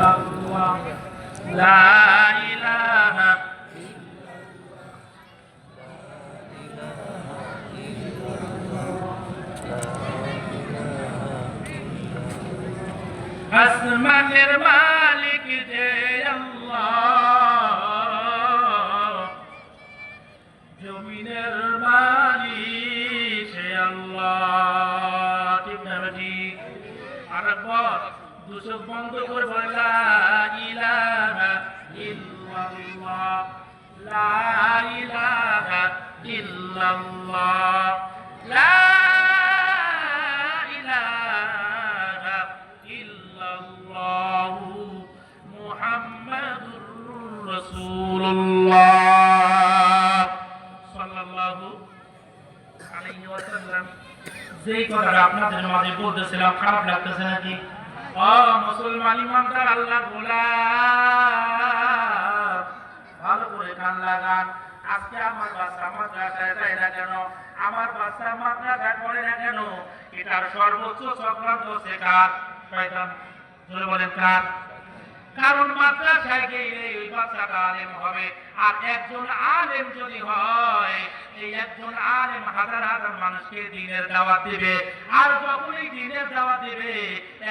ইল্লাল্লাহ লা ইলাহা আসমানের মালিক যে আল্লাহ জমিনের মালিক সে আল্লাহ। ঠিক না ঠিক আরেকবার দুচোখ বন্ধ করে বলে লা ইলাহা ইল্লাল্লাহ। লা ইলাহা ইল্লাল্লাহ। লা ইলাহা ইল্লাল্লাহ। মুহাম্মাদুর রাসূলুল্লাহ। সাল্লাল্লাহু আলাইহি ওয়াসাল্লাম। যেই কথাটা আপনাদের মাঝে বলতেছিলাম, খারাপ লাগতেছে নাকি? মুসলমান ইমানদার আল্লাহ গোলাম। ভালো করে কান লাগান। আজকে আমার বাচ্চা মাদ্রাসায় যায় না কেন? আমার বাচ্চা মাদ্রাসায় পড়ে না কেন? এটার সর্বোচ্চ চক্রান্ত হচ্ছে কার? শয়তান। বলেন কার? কারণ মাদ্রাসায় গেলে ওই বাচ্চাটা আলেম হবে। আর একজন আলেম যদি হয়, এই একজন আলেম হাজার হাজার মানুষকে দিনের দাওয়াত দিবে। আর যখনই দিনের দাওয়াত দিবে,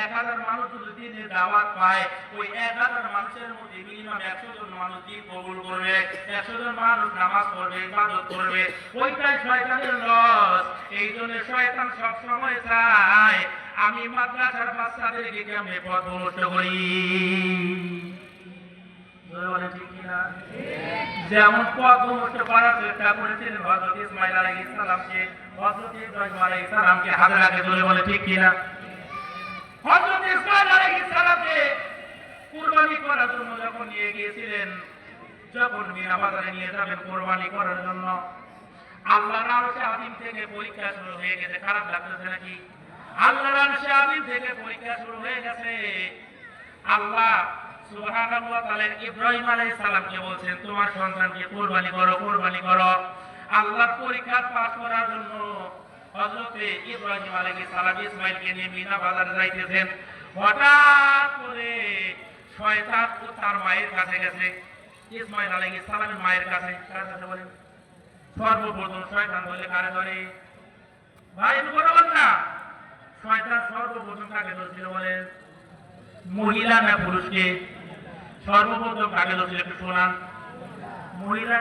এক হাজার মানুষ যদি দিনের দাওয়াত পায়, ওই এক হাজার মানুষের মধ্যে মিনিমাম একশো জন মানুষ দিন কবুল করবে, একশো জন মানুষ নামাজ পড়বে, ইবাদত করবে। ওইটাই শয়তানের লস। এই জন্য শয়তান সবসময় চায় আমি মাদ্রাসার বাচ্চাদেরকে কেমনে পথ ভ্রষ্ট করি? যেমন পথ ভ্রষ্ট করার চেষ্টা করেছিলেন হযরত ইসমাইল আলাইহিস সালামকে, হযরত ইব্রাহিম আলাইহিস সালামকে হাজরাকে জোরে বলে ঠিক কিনা? হযরত ইসমাইল আলাইহিস সালামকে কুরবানি করার জন্য যখন নিয়ে গিয়েছিলেন, যখন মিনা বাজারে নিয়ে যাবেন কোরবানি করার জন্য, আল্লাহর আরশে আদিম থেকে পরীক্ষা শুরু হয়ে গেছে। খারাপ লাগতেছে নাকি? আল্লাহর আদিম থেকে পরীক্ষা শুরু হয়ে গেছে। আল্লাহ সুবহানাহু ওয়া তাআলা ইব্রাহিম আলাইহিস সালামকে বলছেন, তোমার সন্তানকে কুরবানি করো কুরবানি করো। আল্লাহর পরীক্ষা পাস করার জন্য হযরতে ইব্রাহিম আলাইহিস সালাম ইসমাইলকে নিয়ে মিনা বাজারে যাইতেছেন। হঠাৎ করে শয়তান ও তার মায়ের কাছে গেছে। ইসমাইল আলাইহিস সালামের মায়ের কাছে, কার কাছে বলেন? সর্বপ্রথম শয়তান বলে কারে ধরে? ভাই একটু শয়তান সর্বপ্রথম কাকে ধরছিল বলেন মহিলা না পুরুষকে? সর্বপ্রথম কাকে ধরছিল একটু শোনান। মহিলা